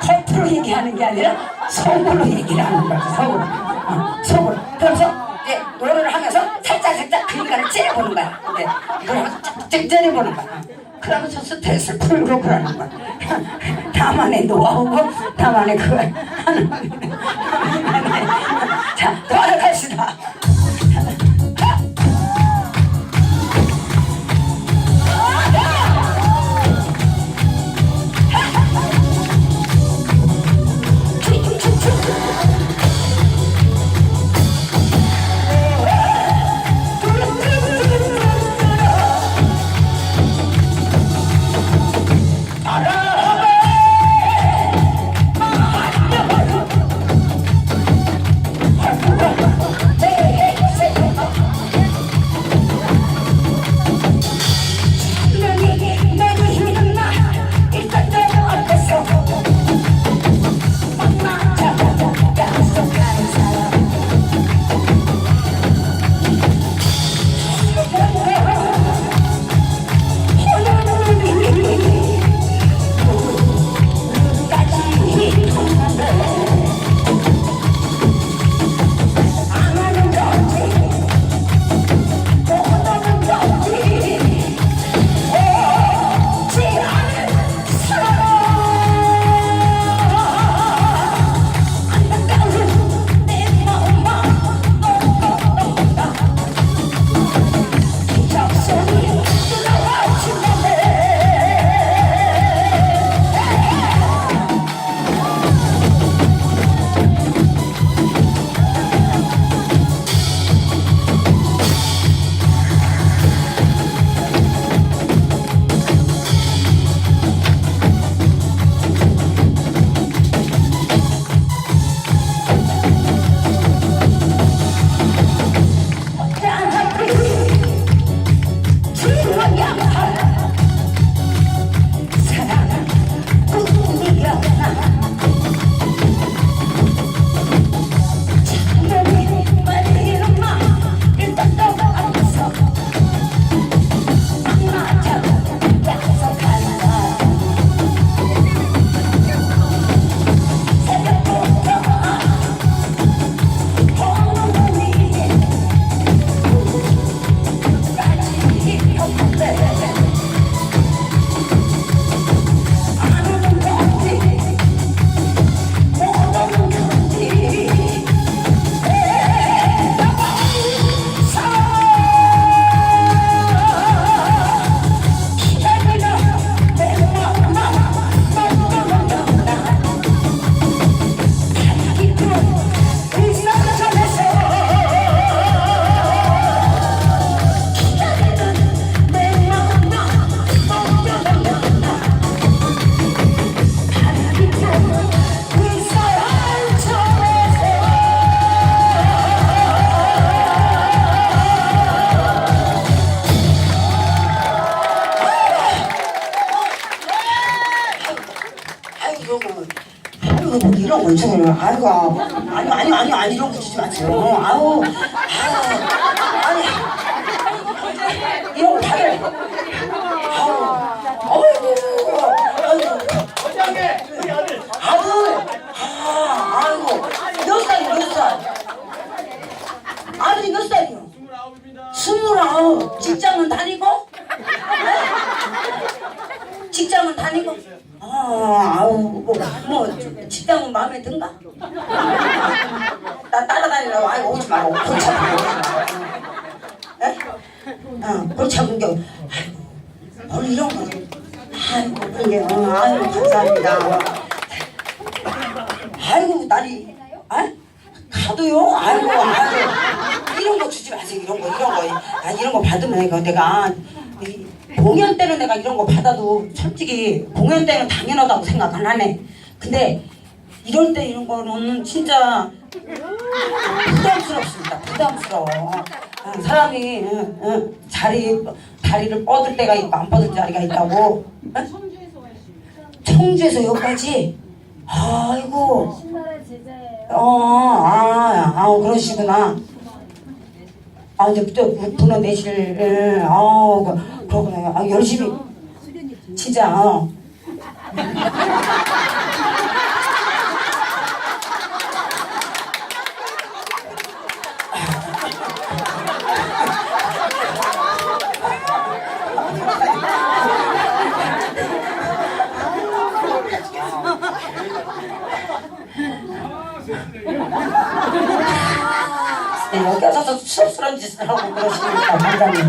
겉으로 얘기하는 게 아니라 속으로 얘기를 하는 거지 속으로 어, 속으로 그래서 이제 노래를 하면서 살짝 살짝 그 인간을 째려보는 거야. 이제 노래하면서 쫙쫙 째려보는 거야. 그러면서 스트레스를 풀고 그러는 거야. 다만의 노하우고 다만의 그거 하는 거야. 자 돌아갑시다 이런 거 있잖아요 아이고 아니 아니 아니 아니 이런 거 주지 마세요. 아우 아유 아니. 이런 거 받아요 아우 어이구 아들. 아들 아 아이고 몇 살이요 몇 스물아홉입니다. 스물아홉. 직장은 다니고? 네? 직장은 다니고? 아 아우 뭐, 뭐 직장은 마음에 든가? 나 따라다니라고. 아이 오지 말고. 아프게 에? 어 아픈 게 아이고 오늘 이런 거. 아이고 그게 어, 아이고 감사합니다. 아이고 날이. 아 가도요? 아이고 아이고 이런 거 주지 마세요. 이런 거 이런 거. 아, 이런 거 받으면 이거 내가 이 공연 때는 내가 이런 거 받아도 솔직히 공연 때는 당연하다고 생각 안 하네. 근데 이럴 때 이런 거는 진짜 부담스럽습니다 부담스러워 어, 사람이 어, 어, 자리 다리를 뻗을 때가 있고 안 뻗을 자리가 있다고 어? 청주에서 여기까지 아이고. 어, 아, 아, 그러시구나. 아, 이제 또 분원 내실, 예, 아, 그, 그러구나. 아, 열심히, 진짜, 어. 여기 와서 쑥스러운 짓을 하고 그러시니까 반장님.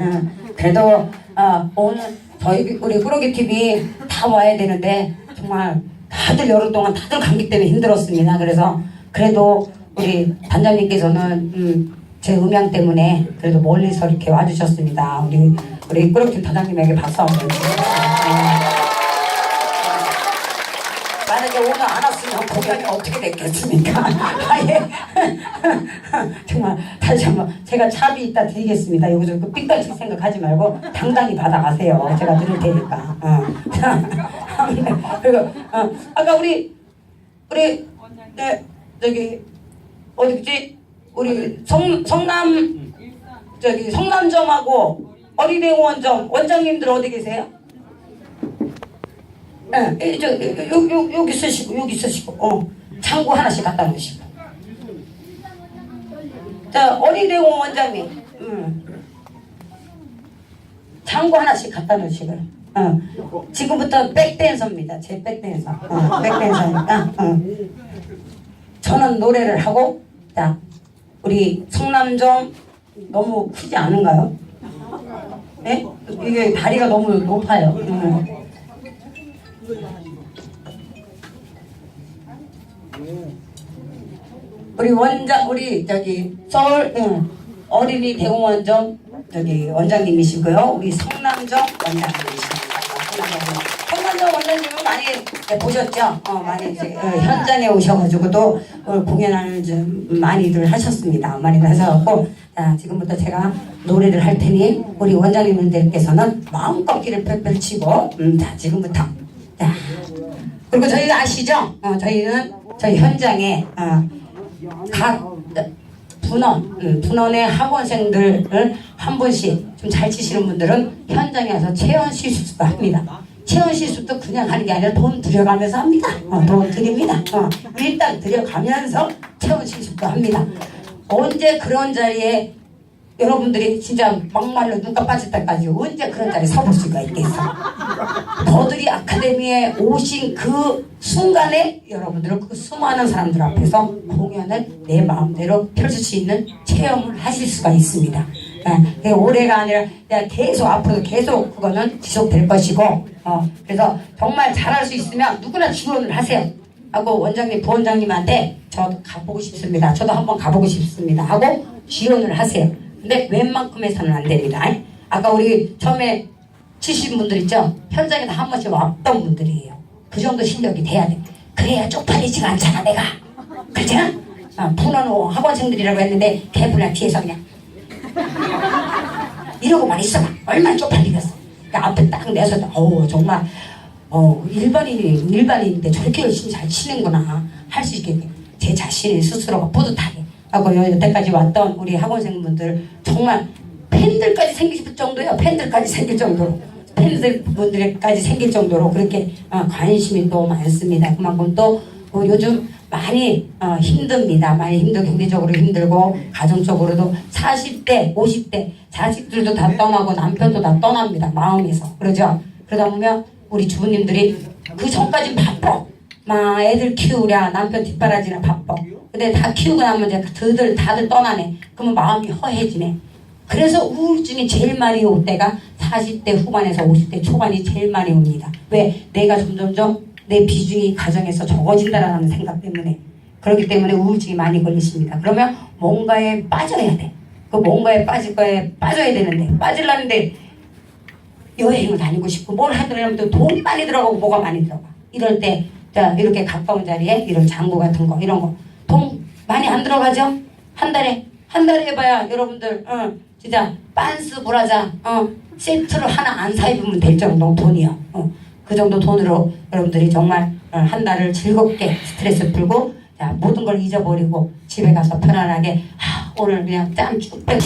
응. 그래도 어, 오늘 저희 우리 꾸러기 TV 다 와야 되는데 정말 다들 여름 동안 다들 감기 때문에 힘들었습니다. 그래서 그래도 우리 반장님께서는 음, 제 음향 때문에 그래도 멀리서 이렇게 와주셨습니다. 우리 우리 꾸러기 반장님에게 박수 한번 주세요. 만약에 오늘 안 왔으면 공연이 어떻게 됐겠습니까? 아예 정말 다시 한번 제가 차비 있다 드리겠습니다. 여기서 그 삐까칠 생각하지 말고 당당히 받아가세요. 제가 드릴 테니까. 어. 그리고 어, 아까 우리 우리 네 저기 어디지 우리 성 성남 저기 성남점하고 어린이공원점 원장님들 어디 계세요? 예, 예, 저, 요, 요, 요, 여기 쓰시고, 여기 쓰시고, 어. 창고 하나씩 갖다 놓으시고. 자, 어린이대공 원장님, 음. 창고 하나씩 갖다 놓으시고. 어. 지금부터 백댄서입니다. 제 백댄서. 어, 백댄서니까. 어. 저는 노래를 하고, 자, 우리 성남점 너무 크지 않은가요? 예? 이게 다리가 너무 높아요. 음. 우리 원장 우리 저기 서울 응, 어린이 대공원점 저기 원장님이시고요. 우리 성남점 원장님이십니다. 성남점 원장님은 많이 네, 보셨죠? 어, 많이 이제 어, 현장에 오셔가지고도 어, 공연을 좀 많이들 하셨습니다. 많이들 하셔갖고 자, 지금부터 제가 노래를 할 테니 우리 원장님들께서는 마음껏 길을 펼펼 치고 음, 자 지금부터 자 그리고 저희가 아시죠? 어, 저희는 저희 현장에 어, 각 분원, 음, 분원의 학원생들을 한 분씩 좀 잘 치시는 분들은 현장에 와서 체험 시술도 합니다. 체험 시술도 그냥 하는 게 아니라 돈 들여가면서 합니다. 어, 돈 드립니다. 어, 일단 들여가면서 체험 시술도 합니다. 언제 그런 자리에 여러분들이 진짜 막말로 눈가 빠질 때까지 언제 그런 자리에 서볼 수가 있겠어? 더들이 아카데미에 오신 그 순간에 여러분들은 그 수많은 사람들 앞에서 공연을 내 마음대로 펼칠 수 있는 체험을 하실 수가 있습니다. 예, 올해가 아니라 계속 앞으로도 계속 그거는 지속될 것이고 어, 그래서 정말 잘할 수 있으면 누구나 지원을 하세요. 하고 원장님, 부원장님한테 저도 가보고 싶습니다. 저도 한번 가보고 싶습니다. 하고 지원을 하세요. 근데 웬만큼에서는 안 됩니다. 아까 우리 처음에 치신 분들 있죠? 현장에 한 번씩 왔던 분들이에요. 그 정도 실력이 돼야 돼. 그래야 쪽팔리지가 않잖아, 내가. 그렇잖아? 어, 분원 학원생들이라고 했는데 개분야 뒤에서 그냥 이러고만 있어봐. 얼마나 쪽팔리겠어. 그러니까 앞에 딱 내서 어우 정말 어 일반인이 일반인인데 저렇게 열심히 잘 치는구나 할 수 있게 제 자신이 스스로가 뿌듯하게 하고 여태까지 왔던 우리 학원생분들 정말 팬들까지 생길 정도예요. 팬들까지 생길 정도로 팬들 분들까지 생길 정도로 그렇게 어, 관심이 또 많습니다. 그만큼 또 어, 요즘 많이 어, 힘듭니다. 많이 힘들고 경제적으로 힘들고 가정적으로도 40대, 50대 자식들도 다 떠나고 남편도 다 떠납니다. 마음에서 그러죠. 그러다 보면 우리 주부님들이 그 전까지 바빠. 막 애들 키우랴 남편 뒷바라지나 바빠. 근데 다 키우고 나면 이제 그들 다들 떠나네. 그러면 마음이 허해지네. 그래서 우울증이 제일 많이 올 때가 40대 후반에서 50대 초반이 제일 많이 옵니다. 왜? 내가 점점점 내 비중이 가정에서 적어진다라는 생각 때문에 그렇기 때문에 우울증이 많이 걸리십니다. 그러면 뭔가에 빠져야 돼. 그 뭔가에 빠질 거에 빠져야 되는데 빠질라는데 여행을 다니고 싶고 뭘 하더라면 또 돈이 많이 들어가고 뭐가 많이 들어가. 이럴 때 자, 이렇게 가까운 자리에 이런 장구 같은 거 이런 거 돈 많이 안 들어가죠? 한 달에 한 달에 해봐야 여러분들 어, 진짜 빤스 브라자 어, 세트를 하나 안 사 입으면 될 정도 돈이요. 어, 그 정도 돈으로 여러분들이 정말 어, 한 달을 즐겁게 스트레스 풀고 자, 모든 걸 잊어버리고 집에 가서 편안하게 하, 오늘 그냥 짬쭉 빼고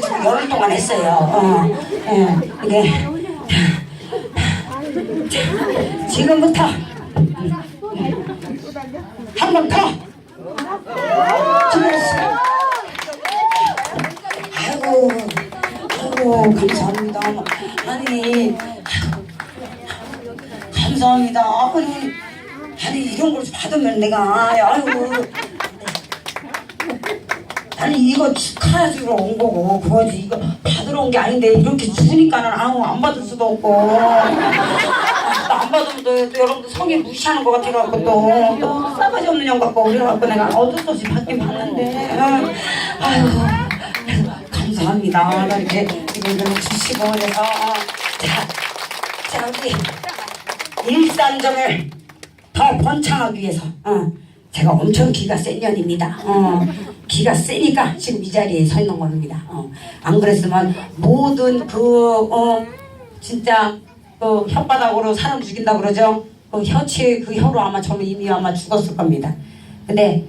부러지고 열흘 동안 했어요. 어, 예, 이게 자, 지금부터 한 번 더. 준비했어요. 아이고, 아이고 감사합니다. 아니, 감사합니다. 아니, 아니 이런 걸 받으면 내가 아이고. 아니 이거 축하해주러 온 거고 그거지 이거 받으러 온 게 아닌데 이렇게 주니까는 아무 안 받을 수도 없고. 아, 안 받으면 또, 또 여러분들 성에 무시하는 것 같아갖고 또, 또 싸가지 없는 년 같고 그래갖고 내가 어쩔 수 없이 받긴 받는데. 어, 아유 감사합니다. 나 이렇게 이걸 주시고 그래서 어, 자, 자 우리 일산점을 더 번창하기 위해서 어, 제가 엄청 기가 센 년입니다. 어, 기가 세니까 지금 이 자리에 서 있는 겁니다. 어, 안 그랬으면 모든 그 어, 진짜 그 혓바닥으로 사람 죽인다 그러죠. 그 혀치 그 혀로 아마 저는 이미 아마 죽었을 겁니다. 근데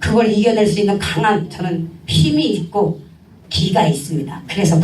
그걸 이겨낼 수 있는 강한 저는 힘이 있고 기가 있습니다. 그래서 번-